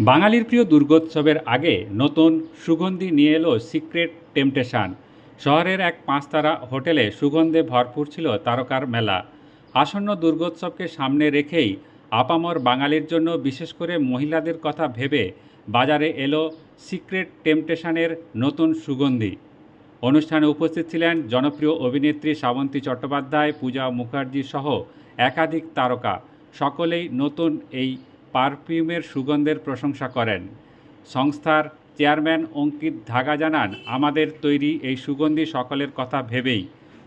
বাঙালির প্রিয় দুর্গোৎসবের আগে নতুন সুগন্ধি নিয়ে এলো সিক্রেট টেম্পটেশন। শহরের এক পাঁচতারা হোটেলে সুগন্ধে ভরপুর ছিল তারকার মেলা। আসন্ন দুর্গোৎসবকে সামনে রেখেই আপামর বাঙালির জন্য বিশেষ করে মহিলাদের কথা ভেবে বাজারে এলো সিক্রেট টেম্পটেশনের নতুন সুগন্ধি। অনুষ্ঠানে উপস্থিত ছিলেন জনপ্রিয় অভিনেত্রী শ্রাবন্তী চট্টোপাধ্যায়, পূজা মুখার্জি সহ একাধিক তারকা। সকলেই নতুন এই পারফিউমের সুগন্ধের প্রশংসা করেন। সংস্থার চেয়ারম্যান অঙ্কিত ধাগা জানান, আমাদের তৈরি এই সুগন্ধি সকলের কথা ভেবেই,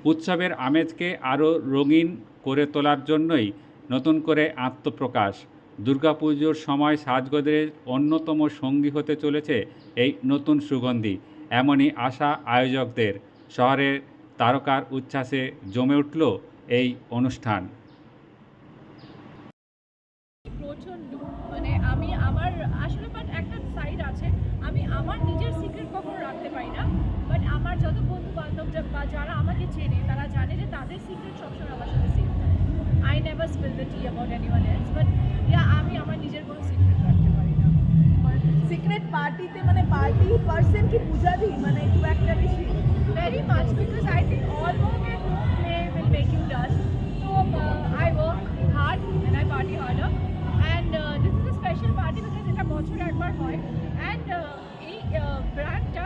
উৎসবের আমেজকে আরও রঙিন করে তোলার জন্যই নতুন করে আত্মপ্রকাশ। দুর্গাপুজোর সময় সাজগোজের অন্যতম সঙ্গী হতে চলেছে এই নতুন সুগন্ধি। এমনই আশা আয়োজকদের। শহরের তারকার উচ্ছ্বাসে জমে উঠল এই অনুষ্ঠান। প্রচণ্ড মানে আমি আমার, আসলে বাট একটা সাইড আছে, আমি আমার নিজের সিক্রেট কখনো রাখতে পারি না বাট আমার যত বন্ধু বান্ধব বা যারা আমাকে চেনে, তারা জানে যে তাদের সিক্রেট সবসময় আমার সাথে safe I never spill the tea about anyone else but yeah আমি আমার নিজের কোনো সিক্রেট রাখতে পারি না। সিক্রেট পার্টিতে মানে পার্টি পার্সন কি পূজারি? মানে খুব একটা বছরে একবার হয় uh, এই ব্র্যান্ডটা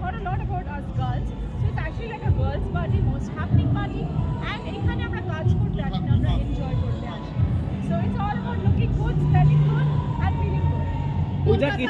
thought a lot about us girls. So it's actually like a girls party, most happening party. And এখানে আমরা কাজ করতে আসি না, আমরা এনজয় করতে আসি. So it's all about looking good, smelling good and feeling good. Puja কলকাতায়